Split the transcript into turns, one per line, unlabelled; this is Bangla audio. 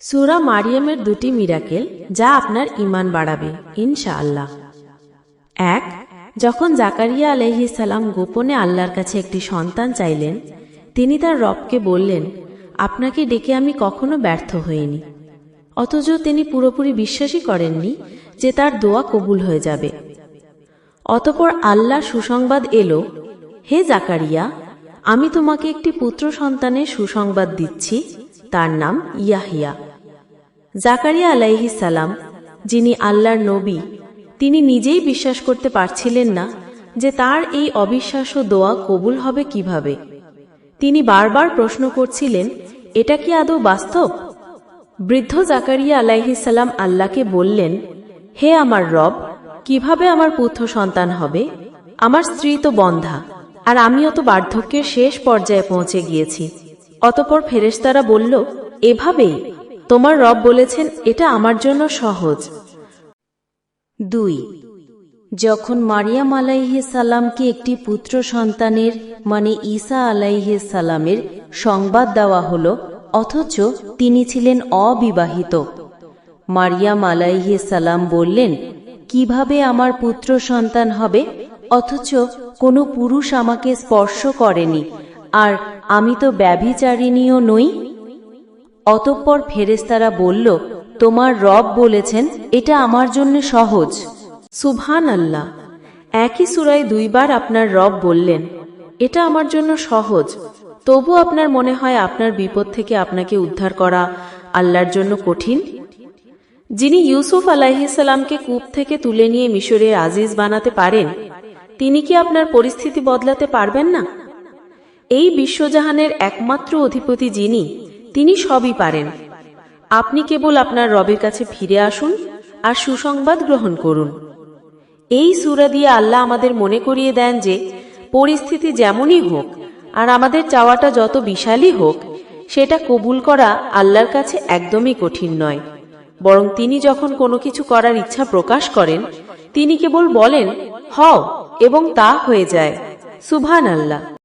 সুরা মারিয়ামের দুটি মিরাকেল যা আপনার ইমান বাড়াবে, ইনশাআল্লাহ। এক, যখন জাকারিয়া সালাম গোপনে আল্লাহর কাছে একটি সন্তান চাইলেন, তিনি তার রবকে বললেন, আপনাকে ডেকে আমি কখনো ব্যর্থ হইনি। অথচ তিনি পুরোপুরি বিশ্বাসই করেননি যে তার দোয়া কবুল হয়ে যাবে। অতপর আল্লাহ সুসংবাদ এলো, হে জাকারিয়া, আমি তোমাকে একটি পুত্র সন্তানের সুসংবাদ দিচ্ছি, তার নাম ইয়াহিয়া। জাকারিয়া আলাইহি সালাম, যিনি আল্লাহর নবী, তিনি নিজেই বিশ্বাস করতে পারছিলেন না যে তার এই অবিশ্বাস্য দোয়া কবুল হবে কীভাবে। তিনি বারবার প্রশ্ন করছিলেন, এটা কি আদৌ বাস্তব? বৃদ্ধ জাকারিয়া আলাইহিসাল্লাম আল্লাহকে বললেন, হে আমার রব, কীভাবে আমার পুত্র সন্তান হবে? আমার স্ত্রী তো বন্ধা, আর আমিও তো বার্ধক্যের শেষ পর্যায়ে পৌঁছে গিয়েছি। অতপর ফেরেশতারা বলল, এভাবেই তোমার রব বলেছেন, এটা আমার জন্য সহজ। দুই, যখন মারিয়াম আলাইহে সালামকে একটি পুত্র সন্তানের মানে ঈসা আলাইহে সালামের, সংবাদ দেওয়া হল, অথচ তিনি ছিলেন অবিবাহিত। মারিয়াম আলাইহে সালাম বললেন, কীভাবে আমার পুত্র সন্তান হবে? অথচ কোনো পুরুষ আমাকে স্পর্শ করেনি। আর আমি তো ব্যভিচারিণীও নই অতঃপর ফেরেস্তারা বলল, তোমার রব বলেছেন, এটা আমার জন্য সহজ। সুভান আল্লাহ একই সুরায় দুইবার আপনার রব বললেন, এটা আমার জন্য সহজ। তবু আপনার মনে হয় আপনার বিপদ থেকে আপনাকে উদ্ধার করা আল্লাহর জন্য কঠিন? যিনি ইউসুফ আলাইহিসাল্লামকে কূপ থেকে তুলে নিয়ে মিশরে আজিজ বানাতে পারেন, তিনি কি আপনার পরিস্থিতি বদলাতে পারবেন না? এই বিশ্বজাহানের একমাত্র অধিপতি যিনি তিনি সবই পারেন। আপনি কেবল আপনার রবের কাছে ফিরে আসুন আর সুসংবাদ গ্রহণ করুন। এই সুরা দিয়ে আল্লাহ আমাদের মনে করিয়ে দেন যে, পরিস্থিতি যেমনই হোক আর আমাদের চাওয়াটা যত বিশালই হোক, সেটা কবুল করা আল্লাহর কাছে একদমই কঠিন নয়। বরং তিনি যখন কোনো কিছু করার ইচ্ছা প্রকাশ করেন, তিনি কেবল বলেন, হও, এবং তা হয়ে যায়। সুভান আল্লাহ